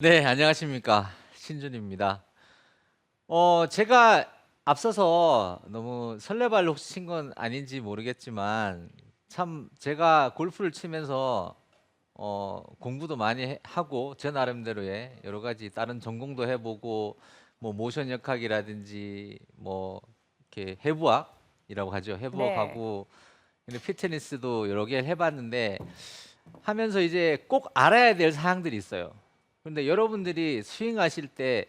네, 안녕하십니까. 신준입니다. 어, 제가 앞서서 너무 설레발로 혹시 친 건 아닌지 모르겠지만 참 제가 골프를 치면서 어, 공부도 많이 해- 하고 제 나름대로의 여러 가지 다른 전공도 해보고 뭐 모션 역학이라든지 뭐 이렇게 해부학이라고 하죠. 해부학하고 근데 피트니스도 여러 개 해봤는데 하면서 이제 꼭 알아야 될 사항들이 있어요. 근데 여러분들이 스윙하실 때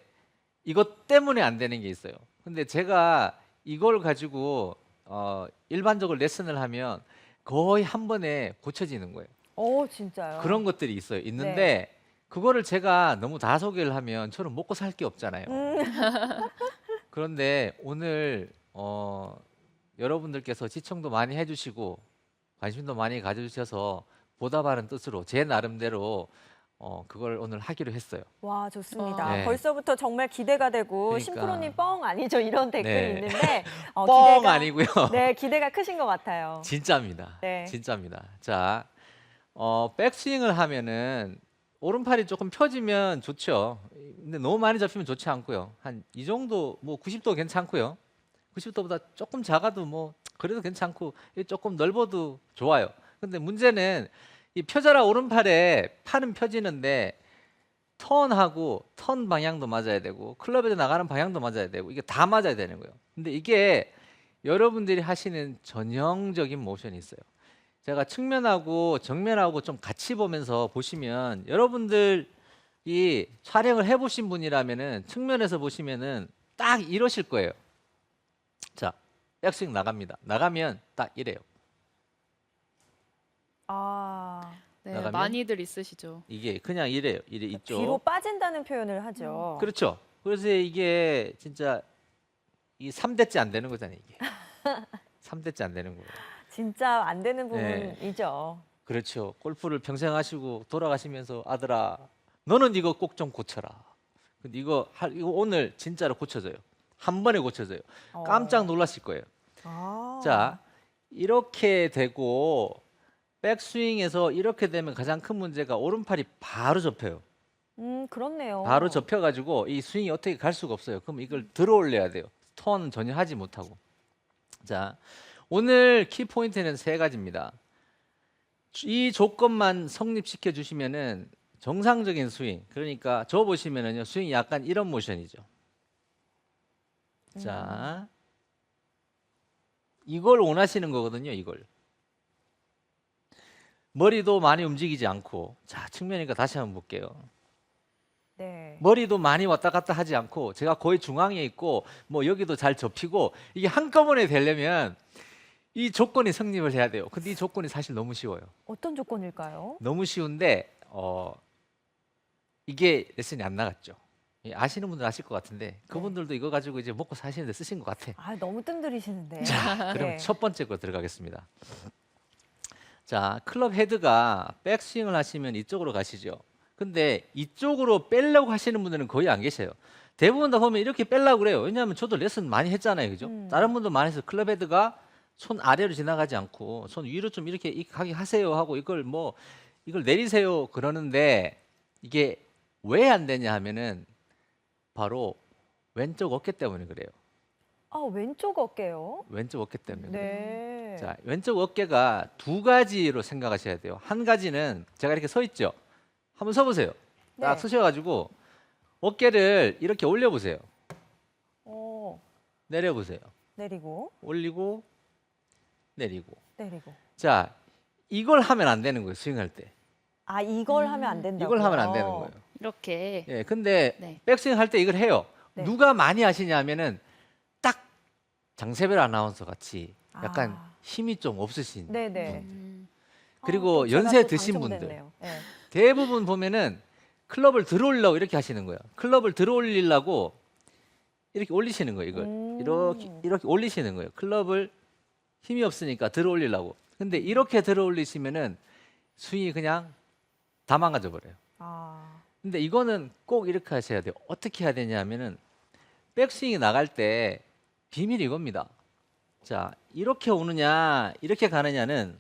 이것 때문에 안 되는 게 있어요. 근데 제가 이걸 가지고 어, 일반적으로 레슨을 하면 거의 한 번에 고쳐지는 거예요. 오 진짜요? 그런 것들이 있어요. 있는데 네. 그거를 제가 너무 다 소개를 하면 저는 먹고 살 게 없잖아요. 음, 그런데 오늘 어, 여러분들께서 시청도 많이 해주시고 관심도 많이 가져주셔서 보답하는 뜻으로 제 나름대로 어, 그걸 오늘 하기로 했어요. 와 좋습니다. 네. 벌써부터 정말 기대가 되고 그러니까. 심프로님 뻥 아니죠 이런 댓글이 네. 있는데 어, 뻥 기대가 아니고요. 네 기대가 크신 것 같아요. 진짜입니다. 네. 진짜입니다. 자, 어, 백스윙을 하면은 오른팔이 조금 펴지면 좋죠. 근데 너무 많이 잡히면 좋지 않고요. 한 이 정도 뭐 90도 괜찮고요. 90도보다 조금 작아도 뭐 그래도 괜찮고 이 조금 넓어도 좋아요. 근데 문제는 이 펴져라 오른팔에 팔은 펴지는데 턴하고 턴 방향도 맞아야 되고 클럽에서 나가는 방향도 맞아야 되고 이게 다 맞아야 되는 거예요. 근데 이게 여러분들이 하시는 전형적인 모션이 있어요. 제가 측면하고 정면하고 좀 같이 보면서 보시면 여러분들이 촬영을 해보신 분이라면은 측면에서 보시면은 딱 이러실 거예요. 자, 백스윙 나갑니다. 나가면 딱 이래요. 아 네, 나가면? 많이들 있으시죠. 이게 그냥 이래요. 이래 있죠. 뒤로 빠진다는 표현을 하죠. 그렇죠. 그래서 이게 진짜 이 3대째 안 되는 거잖아요, 이게. 3대째 안 되는 거예요. 진짜 안 되는 네. 부분이죠. 그렇죠. 골프를 평생 하시고 돌아가시면서 아들아, 너는 이거 꼭 좀 고쳐라. 근데 이거 할 이거 오늘 진짜로 고쳐져요. 한 번에 고쳐져요. 어. 깜짝 놀라실 거예요. 아. 자, 이렇게 되고 백스윙에서 이렇게 되면 가장 큰 문제가 오른팔이 바로 접혀요. 음 그렇네요. 바로 접혀가지고 이 스윙이 어떻게 갈 수가 없어요. 그럼 이걸 들어 올려야 돼요. 턴은 전혀 하지 못하고. 자, 오늘 키 포인트는 세 가지입니다. 이 조건만 성립시켜 주시면은 정상적인 스윙. 그러니까 저 보시면은요 스윙이 약간 이런 모션이죠. 자, 이걸 원하시는 거거든요. 이걸. 머리도 많이 움직이지 않고 자 측면이니까 다시 한번 볼게요. 네. 머리도 많이 왔다 갔다 하지 않고 제가 거의 중앙에 있고 뭐 여기도 잘 접히고 이게 한꺼번에 되려면 이 조건이 성립을 해야 돼요. 근데 이 조건이 사실 너무 쉬워요. 어떤 조건일까요? 너무 쉬운데 어 이게 레슨이 안 나갔죠. 예, 아시는 분들 아실 것 같은데 그분들도 이거 가지고 이제 먹고 사시는데 쓰신 것 같아. 아 너무 뜸들이시는데. 자, 그럼 네. 첫 번째 거 들어가겠습니다. 자, 클럽 헤드가 백스윙을 하시면 이쪽으로 가시죠. 근데 이쪽으로 빼려고 하시는 분들은 거의 안 계세요. 대부분 다 보면 이렇게 빼려고 그래요. 왜냐하면 저도 레슨 많이 했잖아요. 그죠? 음. 다른 분도 많이 해서 클럽 헤드가 손 아래로 지나가지 않고 손 위로 좀 이렇게 이- 가게 하세요 하고 이걸 뭐 이걸 내리세요 그러는데 이게 왜 안 되냐 하면은 바로 왼쪽 어깨 때문에 그래요. 아 왼쪽 어깨요? 왼쪽 어깨 때문에. 그래요. 네. 자, 왼쪽 어깨가 두 가지로 생각하셔야 돼요. 한 가지는 제가 이렇게 서 있죠. 한번 서 보세요. 딱 네. 서셔 가지고 어깨를 이렇게 올려 보세요. 어 내려 보세요. 내리고 올리고 내리고. 내리고. 자, 이걸 하면 안 되는 거예요. 스윙할 때. 아 이걸 음. 하면 안 된다고. 이걸 하면 안 되는 거예요. 이렇게 예. 근데 네. 백스윙 할 때 이걸 해요. 네. 누가 많이 하시냐면은 딱 장세별 아나운서 같이 약간 아. 힘이 좀 없으신 네네. 음, 그리고 아, 또 제가 연세 또 드신 분들. 네. 대부분 보면은 클럽을 들어올리려고 이렇게 하시는 거예요. 클럽을 들어올리려고 이렇게 올리시는 거예요. 이걸 음. 이렇게 이렇게 올리시는 거예요. 클럽을 힘이 없으니까 들어올리려고. 근데 이렇게 들어올리시면은 스윙이 그냥 다 망가져 버려요. 아 근데 이거는 꼭 이렇게 하셔야 돼요. 어떻게 해야 되냐면은 백스윙이 나갈 때 비밀이 이겁니다. 자, 이렇게 오느냐, 이렇게 가느냐는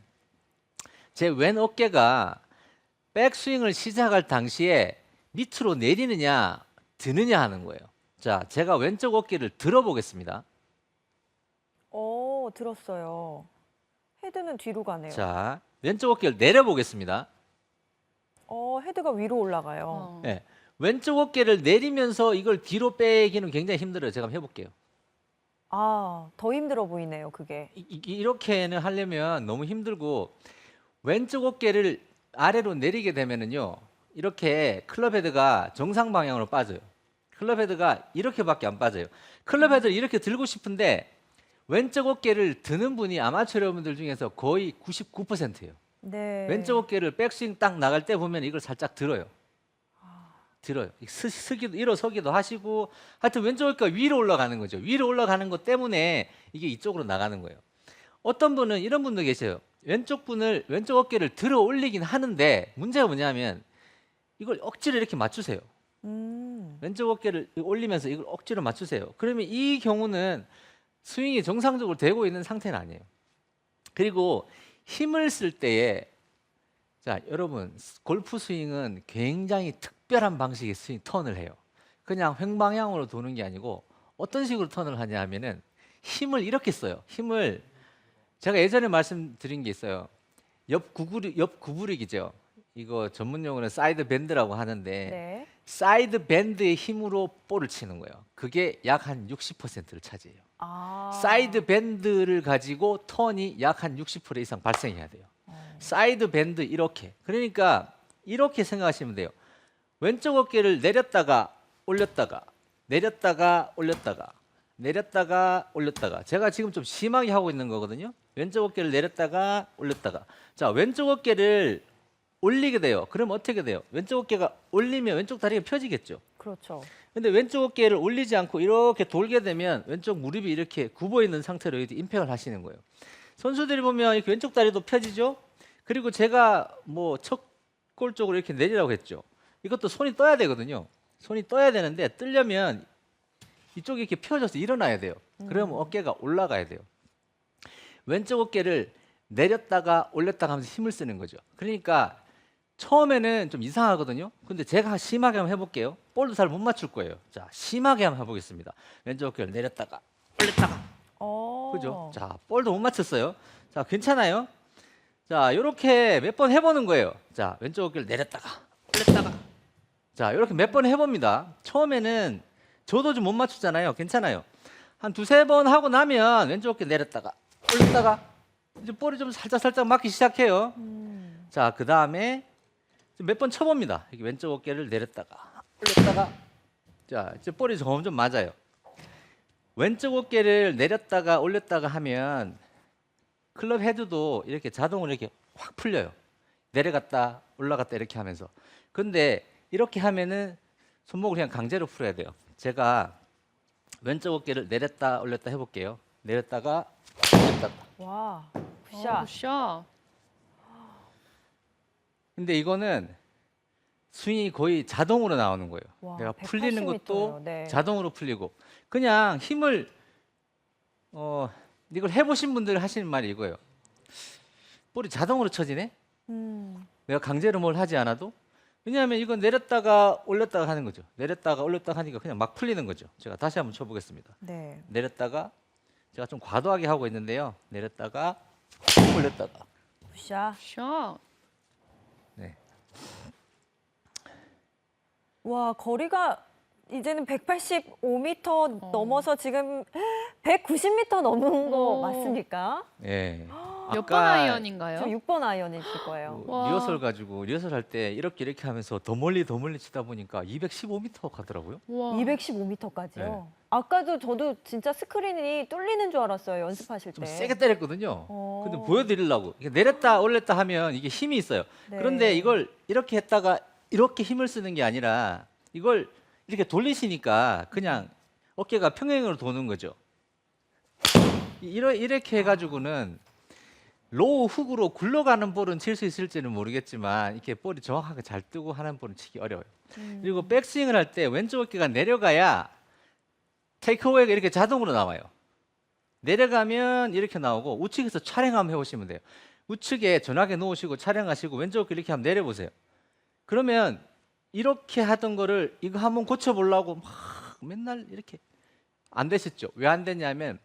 제 왼 어깨가 백스윙을 시작할 당시에 밑으로 내리느냐 드느냐 하는 거예요. 자, 제가 왼쪽 어깨를 들어보겠습니다. 어, 들었어요. 헤드는 뒤로 가네요. 자, 왼쪽 어깨를 내려보겠습니다. 어, 헤드가 위로 올라가요. 어. 예. 왼쪽 어깨를 내리면서 이걸 뒤로 빼기는 굉장히 힘들어요. 제가 한번 해볼게요. 아, 더 힘들어 보이네요, 그게. 이, 이- 이렇게는 하려면 너무 힘들고 왼쪽 어깨를 아래로 내리게 되면은요 이렇게 클럽 헤드가 정상 방향으로 빠져요. 클럽 헤드가 이렇게밖에 안 빠져요. 클럽 헤드를 이렇게 들고 싶은데 왼쪽 어깨를 드는 분이 아마추어 여러분들 중에서 거의 99%예요. 네. 왼쪽 어깨를 백스윙 딱 나갈 때 보면 이걸 살짝 들어요. 들어요. 스, 쓰기도 일어서기도 하시고 하여튼 왼쪽 어깨가 위로 올라가는 거죠. 위로 올라가는 것 때문에 이게 이쪽으로 나가는 거예요. 어떤 분은 이런 분도 계세요. 왼쪽 분을 왼쪽 어깨를 들어 올리긴 하는데 문제가 뭐냐면 이걸 억지로 이렇게 맞추세요. 음. 왼쪽 어깨를 올리면서 이걸 억지로 맞추세요. 그러면 이 경우는 스윙이 정상적으로 되고 있는 상태는 아니에요. 그리고 힘을 쓸 때에 자 여러분 골프 스윙은 굉장히 특 별한 방식의 스윙 턴을 해요. 그냥 횡방향으로 도는 게 아니고 어떤 식으로 턴을 하냐 하면은 힘을 이렇게 써요. 힘을 제가 예전에 말씀드린 게 있어요. 옆 구부리 옆 구부리기죠. 이거 전문 용어는 사이드 밴드라고 하는데 네. 사이드 밴드의 힘으로 볼을 치는 거예요. 그게 약 한 60%를 차지해요. 아. 사이드 밴드를 가지고 턴이 약 한 60% 이상 발생해야 돼요. 어. 사이드 밴드 이렇게. 그러니까 이렇게 생각하시면 돼요. 왼쪽 어깨를 내렸다가 올렸다가 내렸다가 올렸다가 내렸다가 올렸다가 제가 지금 좀 심하게 하고 있는 거거든요. 왼쪽 어깨를 내렸다가 올렸다가 자 왼쪽 어깨를 올리게 돼요. 그럼 어떻게 돼요? 왼쪽 어깨가 올리면 왼쪽 다리가 펴지겠죠. 그렇죠. 근데 왼쪽 어깨를 올리지 않고 이렇게 돌게 되면 왼쪽 무릎이 이렇게 굽어 있는 상태로 임팩을 하시는 거예요. 선수들이 보면 이렇게 왼쪽 다리도 펴지죠. 그리고 제가 뭐 첫골 쪽으로 이렇게 내리라고 했죠. 이것도 손이 떠야 되거든요. 손이 떠야 되는데 뜨려면 이쪽이 이렇게 펴져서 일어나야 돼요. 그러면 어깨가 올라가야 돼요. 왼쪽 어깨를 내렸다가 올렸다가 하면서 힘을 쓰는 거죠. 그러니까 처음에는 좀 이상하거든요. 근데 제가 심하게 한번 해볼게요. 볼도 잘 못 맞출 거예요. 자, 심하게 한번 해보겠습니다. 왼쪽 어깨를 내렸다가 올렸다가 어. 그죠? 자, 볼도 못 맞췄어요. 자, 괜찮아요? 자, 이렇게 몇 번 해보는 거예요. 자, 왼쪽 어깨를 내렸다가 올렸다가 자, 이렇게 몇 번 해봅니다. 처음에는 저도 좀 못 맞추잖아요. 괜찮아요. 한 두세 번 하고 나면 왼쪽 어깨 내렸다가 올렸다가 이제 볼이 좀 살짝 살짝 맞기 시작해요. 음. 자, 그 다음에 몇 번 쳐봅니다. 이렇게 왼쪽 어깨를 내렸다가 올렸다가 자, 이제 볼이 점점 맞아요. 왼쪽 어깨를 내렸다가 올렸다가 하면 클럽 헤드도 이렇게 자동으로 이렇게 확 풀려요. 내려갔다 올라갔다 이렇게 하면서. 근데 이렇게 하면은 손목을 그냥 강제로 풀어야 돼요. 제가 왼쪽 어깨를 내렸다 올렸다 해볼게요. 내렸다가 올렸다가. 와. 어, 굿샷. 굿샷. 근데 이거는 스윙이 거의 자동으로 나오는 거예요. 와, 내가 풀리는 180m 것도. 네. 자동으로 풀리고 그냥 힘을 어 이걸 해보신 분들 하시는 말이 이거예요. 볼이 자동으로 쳐지네. 음. 내가 강제로 뭘 하지 않아도 왜냐하면 이건 내렸다가 올렸다가 하는 거죠. 내렸다가 올렸다가 하니까 그냥 막 풀리는 거죠. 제가 다시 한번 쳐보겠습니다. 네. 내렸다가 제가 좀 과도하게 하고 있는데요. 내렸다가 올렸다가 굿샷. 굿샷. 네. 와, 거리가 이제는 185m 어. 넘어서 지금 190m 넘은 거 오. 맞습니까? 예. 몇번 아이언인가요? 저 6번 아이언이실 거예요. 그 와. 리허설 가지고 리허설 할 때 이렇게 이렇게 하면서 더 멀리 더 멀리 치다 보니까 215m 가더라고요. 와. 215m까지요. 네. 아까도 저도 진짜 스크린이 뚫리는 줄 알았어요. 연습하실 좀 때. 세게 때렸거든요. 네. 어. 근데 보여드리려고 내렸다 올렸다 하면 이게 힘이 있어요. 네. 그런데 이걸 이렇게 했다가 이렇게 힘을 쓰는 게 아니라 이걸 이렇게 돌리시니까 그냥 어깨가 평행으로 도는 거죠. 이러, 이렇게 해가지고는 로우 훅으로 굴러가는 볼은 칠 수 있을지는 모르겠지만 이렇게 볼이 정확하게 잘 뜨고 하는 볼은 치기 어려워요. 음. 그리고 백스윙을 할 때 왼쪽 어깨가 내려가야 테이크어웨이가 이렇게 자동으로 나와요. 내려가면 이렇게 나오고 우측에서 촬영 한번 해보시면 돼요. 우측에 전화기 놓으시고 촬영하시고 왼쪽 어깨 이렇게 한번 내려보세요. 그러면 이렇게 하던 거를 이거 한번 고쳐보려고 막 맨날 이렇게 안 되셨죠? 왜안 됐냐면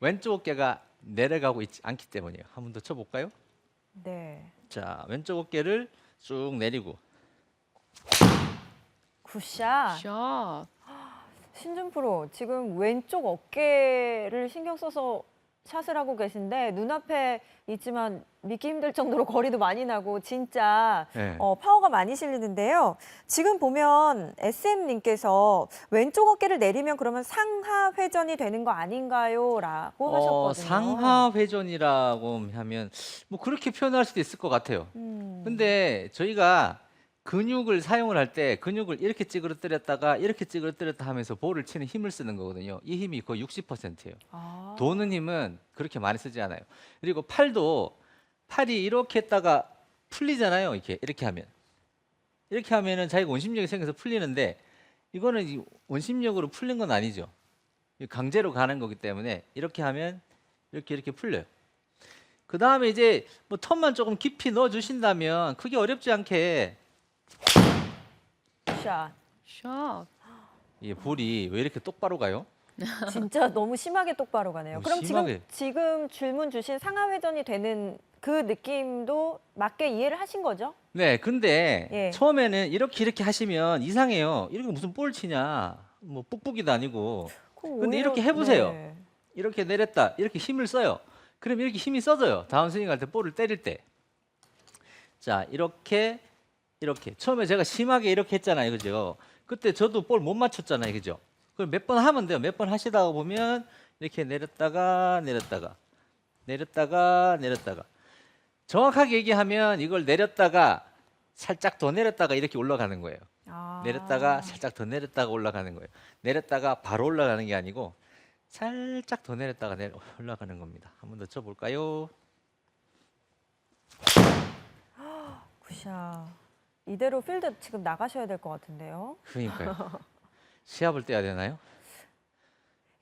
왼쪽 어깨가 내려가고 있지 않기 때문이에요. 한 번 더 쳐볼까요? 네. 자, 왼쪽 어깨를 쭉 내리고 굿샷. 샷. 신준 프로 지금 왼쪽 어깨를 신경 써서 샷을 하고 계신데 눈앞에 있지만 믿기 힘들 정도로 거리도 많이 나고 진짜 네. 어, 파워가 많이 실리는데요. 지금 보면 SM님께서 왼쪽 어깨를 내리면 그러면 상하 회전이 되는 거 아닌가요? 라고 어, 하셨거든요. 상하 회전이라고 하면 뭐 그렇게 표현할 수도 있을 것 같아요. 음. 근데 저희가 근육을 사용을 할 때 근육을 이렇게 찌그러뜨렸다가 이렇게 찌그러뜨렸다 하면서 볼을 치는 힘을 쓰는 거거든요. 이 힘이 거의 60%예요. 아. 도는 힘은 그렇게 많이 쓰지 않아요. 그리고 팔도 팔이 이렇게 했다가 풀리잖아요. 이렇게 이렇게 하면 이렇게 하면은 자기가 원심력이 생겨서 풀리는데 이거는 이 원심력으로 풀린 건 아니죠. 이 강제로 가는 거기 때문에 이렇게 하면 이렇게 이렇게 풀려요. 그 다음에 이제 뭐 턴만 조금 깊이 넣어 주신다면 크게 어렵지 않게 굿 샷. 샷. 이 볼이 왜 이렇게 똑바로 가요? 진짜 너무 심하게 똑바로 가네요. 너무 그럼 심하게. 지금 지금 질문 주신 상하 회전이 되는 그 느낌도 맞게 이해를 하신 거죠? 네, 근데 예. 처음에는 이렇게 이렇게 하시면 이상해요. 이렇게 무슨 볼 치냐? 뭐 뿍뿍이도 아니고 그럼 근데 오히려- 이렇게 해보세요. 네. 이렇게 내렸다, 이렇게 힘을 써요. 그럼 이렇게 힘이 써져요. 다운스윙 할 때 볼을 때릴 때. 자, 이렇게 이렇게 처음에 제가 심하게 이렇게 했잖아요, 그죠? 그때 저도 볼 못 맞췄잖아요, 그죠? 그럼 몇 번 하면 돼요. 몇 번 하시다가 보면 이렇게 내렸다가 내렸다가 내렸다가 내렸다가 정확하게 얘기하면 이걸 내렸다가 살짝 더 내렸다가 이렇게 올라가는 거예요. 아. 내렸다가 살짝 더 내렸다가 올라가는 거예요. 내렸다가 바로 올라가는 게 아니고 살짝 더 내렸다가 내려 올라가는 겁니다. 한번 더 쳐볼까요? 굿샷. 이대로 필드 지금 나가셔야 될 것 같은데요. 그러니까요. 시합을 떼야 되나요?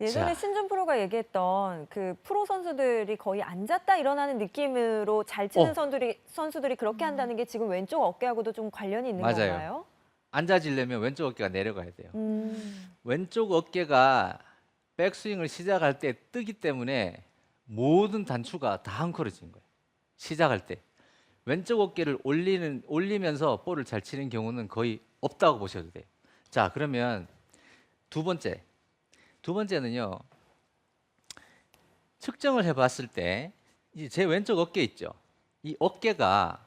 예전에 자. 신준 프로가 얘기했던 그 프로 선수들이 거의 앉았다 일어나는 느낌으로 잘 치는 어. 선수들이 선수들이 그렇게 한다는 게 지금 왼쪽 어깨하고도 좀 관련이 있는 맞아요. 건가요? 앉아지려면 왼쪽 어깨가 내려가야 돼요. 음. 왼쪽 어깨가 백스윙을 시작할 때 뜨기 때문에 모든 단추가 다 헝클어진 거예요. 시작할 때 왼쪽 어깨를 올리는 올리면서 볼을 잘 치는 경우는 거의 없다고 보셔도 돼요. 자 그러면 두 번째 두 번째는요 측정을 해 봤을 때 제 왼쪽 어깨 있죠. 이 어깨가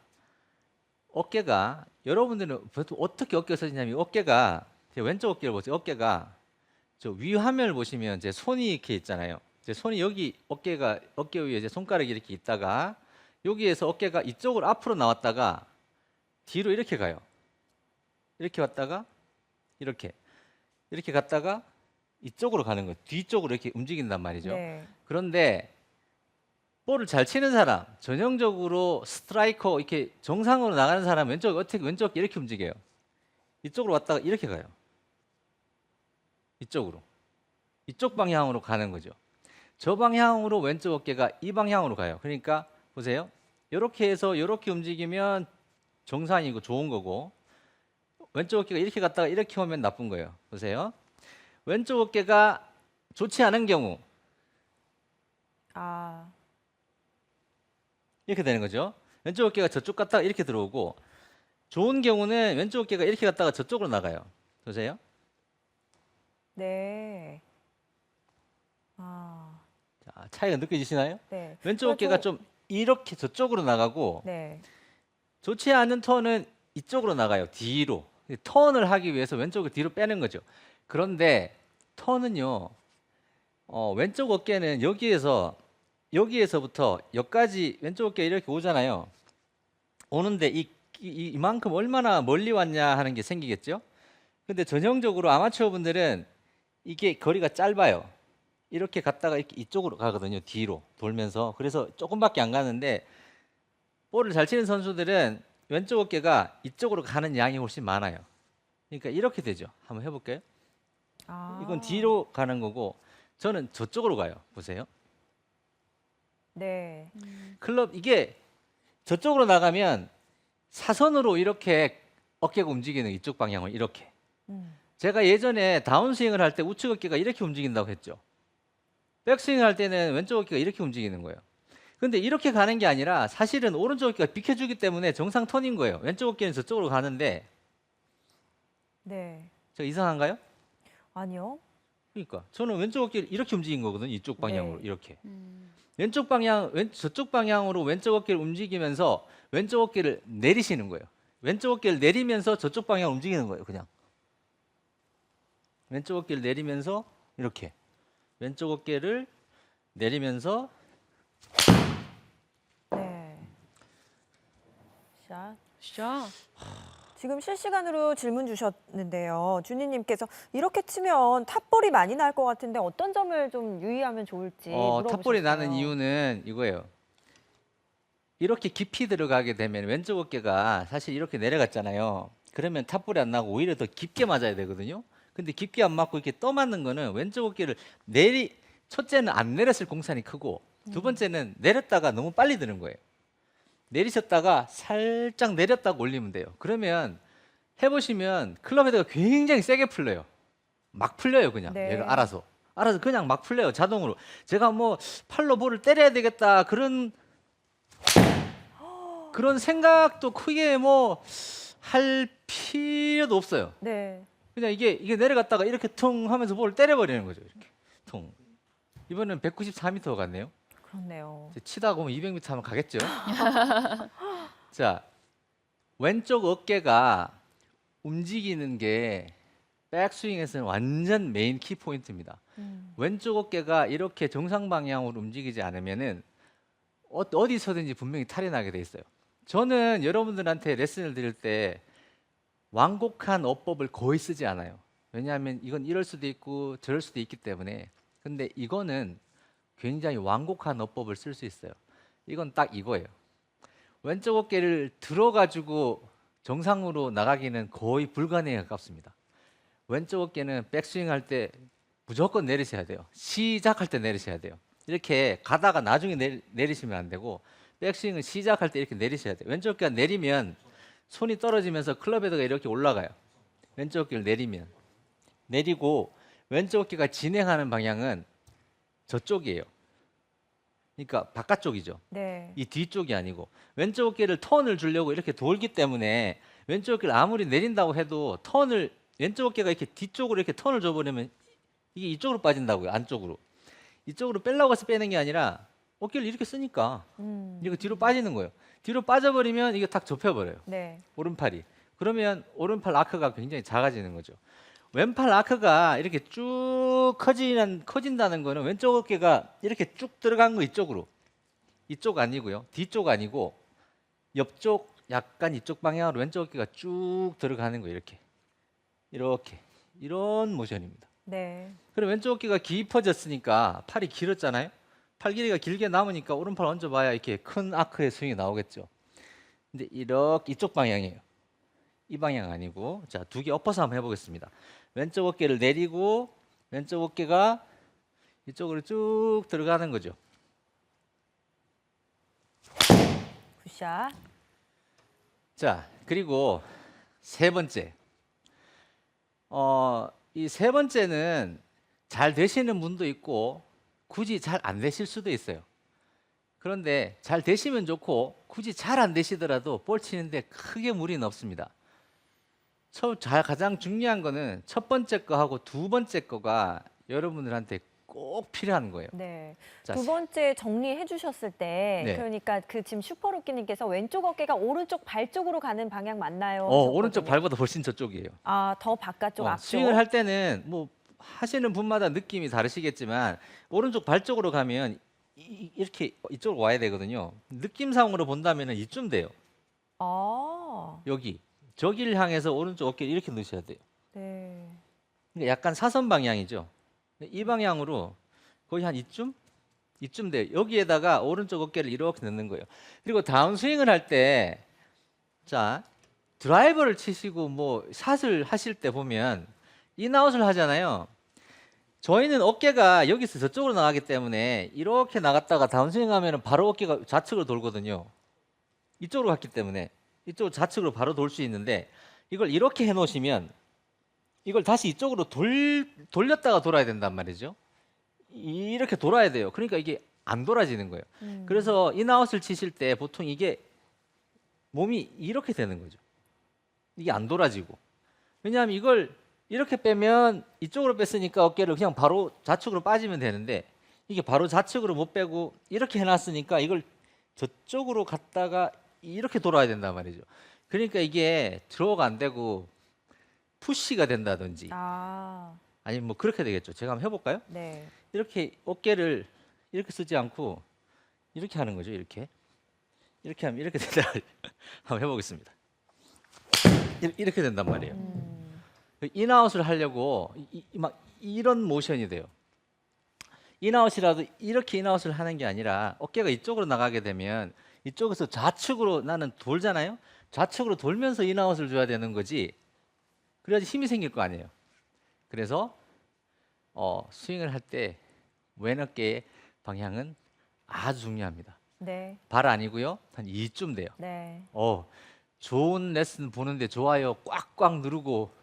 어깨가 여러분들은 어떻게 어깨가 서지냐면 이 어깨가 제 왼쪽 어깨를 보세요. 어깨가 저 위 화면을 보시면 제 손이 이렇게 있잖아요. 제 손이 여기 어깨가 어깨 위에 제 손가락이 이렇게 있다가 여기에서 어깨가 이쪽으로 앞으로 나왔다가 뒤로 이렇게 가요. 이렇게 왔다가 이렇게 이렇게 갔다가 이쪽으로 가는 거예요. 뒤쪽으로 이렇게 움직인단 말이죠. 네. 그런데 볼을 잘 치는 사람, 전형적으로 스트라이커 이렇게 정상으로 나가는 사람 왼쪽 어떻게 왼쪽 이렇게 움직여요. 이쪽으로 왔다가 이렇게 가요. 이쪽으로. 이쪽 방향으로 가는 거죠. 저 방향으로 왼쪽 어깨가 이 방향으로 가요. 그러니까 보세요. 이렇게 해서 이렇게 움직이면 정상이고 좋은 거고 왼쪽 어깨가 이렇게 갔다가 이렇게 오면 나쁜 거예요. 보세요. 왼쪽 어깨가 좋지 않은 경우 아. 이렇게 되는 거죠. 왼쪽 어깨가 저쪽 갔다가 이렇게 들어오고 좋은 경우는 왼쪽 어깨가 이렇게 갔다가 저쪽으로 나가요. 보세요. 네. 아. 자, 차이가 느껴지시나요? 네. 왼쪽 어, 어깨가 저- 좀 이렇게 저쪽으로 나가고 네. 좋지 않은 턴은 이쪽으로 나가요. 뒤로. 턴을 하기 위해서 왼쪽을 뒤로 빼는 거죠. 그런데 턴은요. 어, 왼쪽 어깨는 여기에서 여기에서부터 여기까지 왼쪽 어깨 이렇게 오잖아요. 오는데 이, 이 이만큼 얼마나 멀리 왔냐 하는 게 생기겠죠. 근데 전형적으로 아마추어 분들은 이게 거리가 짧아요. 이렇게 갔다가 이렇게 이쪽으로 가거든요. 뒤로 돌면서. 그래서 조금밖에 안 가는데 볼을 잘 치는 선수들은 왼쪽 어깨가 이쪽으로 가는 양이 훨씬 많아요. 그러니까 이렇게 되죠. 한번 해볼까요? 아. 이건 뒤로 가는 거고 저는 저쪽으로 가요. 보세요. 네. 클럽 이게 저쪽으로 나가면 사선으로 이렇게 어깨가 움직이는 이쪽 방향을 이렇게. 음. 제가 예전에 다운스윙을 할 때 우측 어깨가 이렇게 움직인다고 했죠. 백스윙을 할 때는 왼쪽 어깨가 이렇게 움직이는 거예요. 근데 이렇게 가는 게 아니라 사실은 오른쪽 어깨가 비켜주기 때문에 정상 턴인 거예요. 왼쪽 어깨는 저쪽으로 가는데 네. 저 이상한가요? 아니요. 그러니까 저는 왼쪽 어깨를 이렇게 움직인 거거든요. 이쪽 방향으로 네. 이렇게. 음. 왼쪽 방향, 왼, 저쪽 방향으로 왼쪽 어깨를 움직이면서 왼쪽 어깨를 내리시는 거예요. 왼쪽 어깨를 내리면서 저쪽 방향 움직이는 거예요. 그냥 왼쪽 어깨를 내리면서 이렇게 왼쪽 어깨를 내리면서 네. 샷. 샤. 지금 실시간으로 질문 주셨는데요. 준희님께서 이렇게 치면 탑볼이 많이 날 것 같은데 어떤 점을 좀 유의하면 좋을지 어, 물어보셨어요. 탑볼이 나는 이유는 이거예요. 이렇게 깊이 들어가게 되면 왼쪽 어깨가 사실 이렇게 내려갔잖아요. 그러면 탑볼이 안 나고 오히려 더 깊게 맞아야 되거든요. 근데 깊게 안 맞고 이렇게 떠맞는 거는 왼쪽 어깨를 내리 첫째는 안 내렸을 공산이 크고 두 번째는 내렸다가 너무 빨리 드는 거예요. 내리셨다가 살짝 내렸다가 올리면 돼요. 그러면 해보시면 클럽 헤드가 굉장히 세게 풀려요. 막 풀려요 그냥 네. 얘가 알아서 알아서 그냥 막 풀려요 자동으로. 제가 뭐 팔로 볼을 때려야 되겠다 그런 그런 생각도 크게 뭐 할 필요도 없어요. 네. 그냥 이게 이게 내려갔다가 이렇게 퉁 하면서 볼을 때려버리는 거죠. 이렇게 퉁. 이번엔 194m 갔네요. 그렇네요. 치다 보면 200m 하면 가겠죠. 자, 왼쪽 어깨가 움직이는 게 백스윙에서는 완전 메인 키 포인트입니다. 음. 왼쪽 어깨가 이렇게 정상 방향으로 움직이지 않으면은 어, 어디서든지 분명히 탈이 나게 돼 있어요. 저는 여러분들한테 레슨을 드릴 때 완곡한 어법을 거의 쓰지 않아요. 왜냐하면 이건 이럴 수도 있고 저럴 수도 있기 때문에. 근데 이거는 굉장히 완곡한 어법을 쓸 수 있어요. 이건 딱 이거예요. 왼쪽 어깨를 들어가지고 정상으로 나가기는 거의 불가능에 가깝습니다. 왼쪽 어깨는 백스윙 할 때 무조건 내리셔야 돼요. 시작할 때 내리셔야 돼요. 이렇게 가다가 나중에 내리, 내리시면 안 되고 백스윙은 시작할 때 이렇게 내리셔야 돼요. 왼쪽 어깨가 내리면 손이 떨어지면서 클럽 헤드가 이렇게 올라가요. 왼쪽 어깨를 내리면 내리고 왼쪽 어깨가 진행하는 방향은 저쪽이에요. 그러니까 바깥쪽이죠. 네. 이 뒤쪽이 아니고 왼쪽 어깨를 턴을 주려고 이렇게 돌기 때문에 왼쪽 어깨를 아무리 내린다고 해도 턴을 왼쪽 어깨가 이렇게 뒤쪽으로 이렇게 턴을 줘버리면 이게 이쪽으로 빠진다고요 안쪽으로 이쪽으로 빼려고 해서 빼는 게 아니라 어깨를 이렇게 쓰니까 음. 이거 뒤로 빠지는 거예요 뒤로 빠져버리면 이게 탁 접혀버려요. 네. 오른팔이. 그러면 오른팔 아크가 굉장히 작아지는 거죠. 왼팔 아크가 이렇게 쭉 커지는 커진다는 거는 왼쪽 어깨가 이렇게 쭉 들어간 거 이쪽으로. 이쪽 아니고요. 뒤쪽 아니고 옆쪽 약간 이쪽 방향으로 왼쪽 어깨가 쭉 들어가는 거 이렇게. 이렇게. 이런 모션입니다. 네. 그럼 왼쪽 어깨가 깊어졌으니까 팔이 길었잖아요 팔 길이가 길게 남으니까 오른팔 얹어봐야 이렇게 큰 아크의 스윙이 나오겠죠. 근데 이렇게 이쪽 방향이에요. 이 방향 아니고. 자 두 개 엎어서 한번 해보겠습니다. 왼쪽 어깨를 내리고 왼쪽 어깨가 이쪽으로 쭉 들어가는 거죠. 굿샷. 자 그리고 세 번째. 어, 이 세 번째는 잘 되시는 분도 있고 굳이 잘 안 되실 수도 있어요. 그런데 잘 되시면 좋고 굳이 잘 안 되시더라도 볼 치는데 크게 무리는 없습니다. 첫, 잘 가장 중요한 거는 첫 번째 거하고 두 번째 거가 여러분들한테 꼭 필요한 거예요. 네. 자, 두 번째 정리해 주셨을 때 네. 그러니까 그 지금 슈퍼루키님께서 왼쪽 어깨가 오른쪽 발 쪽으로 가는 방향 맞나요? 어, 오른쪽. 발보다 훨씬 저쪽이에요. 아, 더 바깥쪽 어, 앞쪽. 스윙을 할 때는 뭐 하시는 분마다 느낌이 다르시겠지만 오른쪽 발 쪽으로 가면 이, 이렇게 이쪽으로 와야 되거든요. 느낌상으로 본다면 이쯤 돼요. 아. 여기 저기를 향해서 오른쪽 어깨를 이렇게 넣으셔야 돼요. 네. 그러니까 약간 사선 방향이죠. 이 방향으로 거의 한 이쯤 이쯤 돼요. 여기에다가 오른쪽 어깨를 이렇게 넣는 거예요. 그리고 다운 스윙을 할 때 자, 드라이버를 치시고 뭐 샷을 하실 때 보면 인아웃을 하잖아요. 저희는 어깨가 여기서 저쪽으로 나가기 때문에 이렇게 나갔다가 다운스윙 하면 바로 어깨가 좌측으로 돌거든요. 이쪽으로 갔기 때문에 이쪽으로 좌측으로 바로 돌 수 있는데 이걸 이렇게 해 놓으시면 이걸 다시 이쪽으로 돌 돌렸다가 돌아야 된단 말이죠. 이렇게 돌아야 돼요. 그러니까 이게 안 돌아지는 거예요. 음. 그래서 인아웃을 치실 때 보통 이게 몸이 이렇게 되는 거죠. 이게 안 돌아지고. 왜냐하면 이걸 이렇게 빼면 이쪽으로 뺐으니까 어깨를 그냥 바로 좌측으로 빠지면 되는데 이게 바로 좌측으로 못 빼고 이렇게 해놨으니까 이걸 저쪽으로 갔다가 이렇게 돌아야 된단 말이죠. 그러니까 이게 드로우가 안 되고 푸시가 된다든지 아, 아니면 뭐 그렇게 되겠죠. 제가 한번 해볼까요? 네. 이렇게 어깨를 이렇게 쓰지 않고 이렇게 하는 거죠. 이렇게 이렇게 하면 이렇게 된다. 한번 해보겠습니다. 이- 이렇게 된단 말이에요. 음. 인아웃을 하려고 이, 이- 막 이런 모션이 돼요. 인아웃이라도 이렇게 인아웃을 하는 게 아니라 어깨가 이쪽으로 나가게 되면 이쪽에서 좌측으로 나는 돌잖아요. 좌측으로 돌면서 인아웃을 줘야 되는 거지. 그래야지 힘이 생길 거 아니에요. 그래서 어, 스윙을 할 때 왼 어깨의 방향은 아주 중요합니다. 네. 발 아니고요. 한 이쯤 돼요. 네. 어, 좋은 레슨 보는데 좋아요 꽉꽉 누르고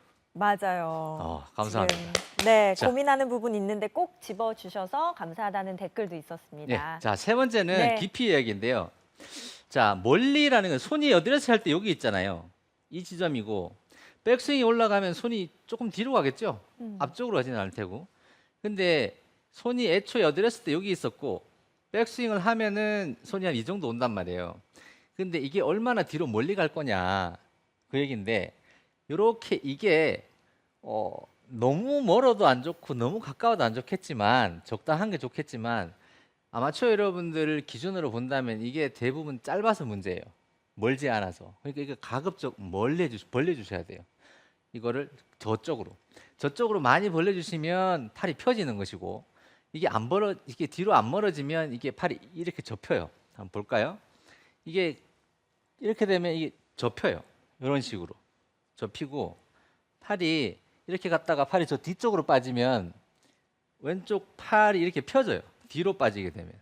맞아요. 어, 감사합니다. 지금, 네, 자. 고민하는 부분 있는데 꼭 집어 주셔서 감사하다는 댓글도 예. 있었습니다. 자, 세 번째는 네. 깊이 이야기인데요. 자, 멀리라는 건 손이 어드레스 할 때 여기 있잖아요. 이 지점이고 백스윙이 올라가면 손이 조금 뒤로 가겠죠? 음. 앞쪽으로 가지는 않을 테고. 근데 손이 애초에 어드레스 때 여기 있었고 백스윙을 하면은 손이 한 이 정도 온단 말이에요. 근데 이게 얼마나 뒤로 멀리 갈 거냐 그 얘기인데 요렇게 이게 어 너무 멀어도 안 좋고 너무 가까워도 안 좋겠지만 적당한 게 좋겠지만 아마추어 여러분들을 기준으로 본다면 이게 대부분 짧아서 문제예요. 멀지 않아서. 그러니까 이거 가급적 멀리 주 벌려 주셔야 돼요. 이거를 저쪽으로. 저쪽으로 많이 벌려 주시면 팔이 펴지는 것이고 이게 안 벌어 이게 뒤로 안 멀어지면 이게 팔이 이렇게 접혀요. 한번 볼까요? 이게 이렇게 되면 이게 접혀요. 이런 식으로. 접히고 팔이 이렇게 갔다가 팔이 저 뒤쪽으로 빠지면 왼쪽 팔이 이렇게 펴져요. 뒤로 빠지게 되면.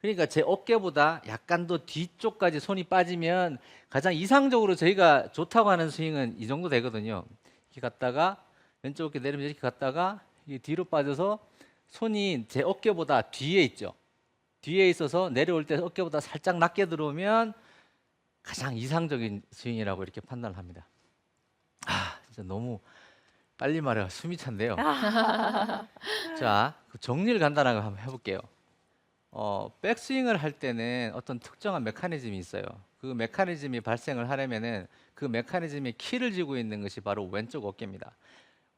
그러니까 제 어깨보다 약간 더 뒤쪽까지 손이 빠지면 가장 이상적으로 저희가 좋다고 하는 스윙은 이 정도 되거든요. 이렇게 갔다가 왼쪽 어깨 내리면 이렇게 갔다가 이게 뒤로 빠져서 손이 제 어깨보다 뒤에 있죠. 뒤에 있어서 내려올 때 어깨보다 살짝 낮게 들어오면 가장 이상적인 스윙이라고 이렇게 판단을 합니다. 아, 진짜 너무 빨리 말해 숨이 찬데요. 자, 그 정리를 간단하게 한번 해볼게요. 어, 백스윙을 할 때는 어떤 특정한 메커니즘이 있어요. 그 메커니즘이 발생을 하려면은 그 메커니즘의 키를 쥐고 있는 것이 바로 왼쪽 어깨입니다.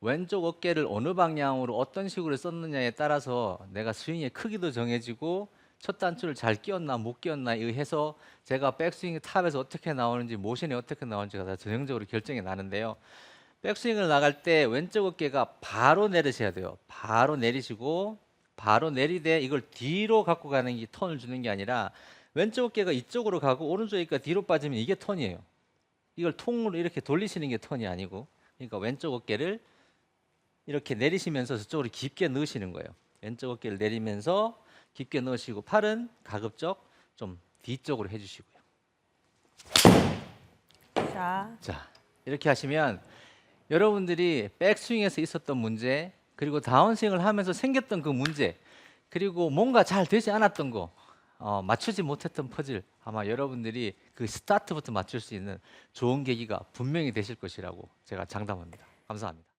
왼쪽 어깨를 어느 방향으로 어떤 식으로 썼느냐에 따라서 내가 스윙의 크기도 정해지고 첫 단추를 잘 끼웠나 못 끼웠나에 의해서 제가 백스윙 탑에서 어떻게 나오는지 모션이 어떻게 나오는지가 다 전형적으로 결정이 나는데요. 백스윙을 나갈 때 왼쪽 어깨가 바로 내리셔야 돼요. 바로 내리시고 바로 내리되 이걸 뒤로 갖고 가는 게 턴을 주는 게 아니라 왼쪽 어깨가 이쪽으로 가고 오른쪽 어깨가 뒤로 빠지면 이게 턴이에요. 이걸 통으로 이렇게 돌리시는 게 턴이 아니고 그러니까 왼쪽 어깨를 이렇게 내리시면서 저쪽으로 깊게 넣으시는 거예요. 왼쪽 어깨를 내리면서 깊게 넣으시고 팔은 가급적 좀 뒤쪽으로 해주시고요. 자, 자 이렇게 하시면 여러분들이 백스윙에서 있었던 문제 그리고 다운스윙을 하면서 생겼던 그 문제 그리고 뭔가 잘 되지 않았던 거 어, 맞추지 못했던 퍼즐 아마 여러분들이 그 스타트부터 맞출 수 있는 좋은 계기가 분명히 되실 것이라고 제가 장담합니다. 감사합니다.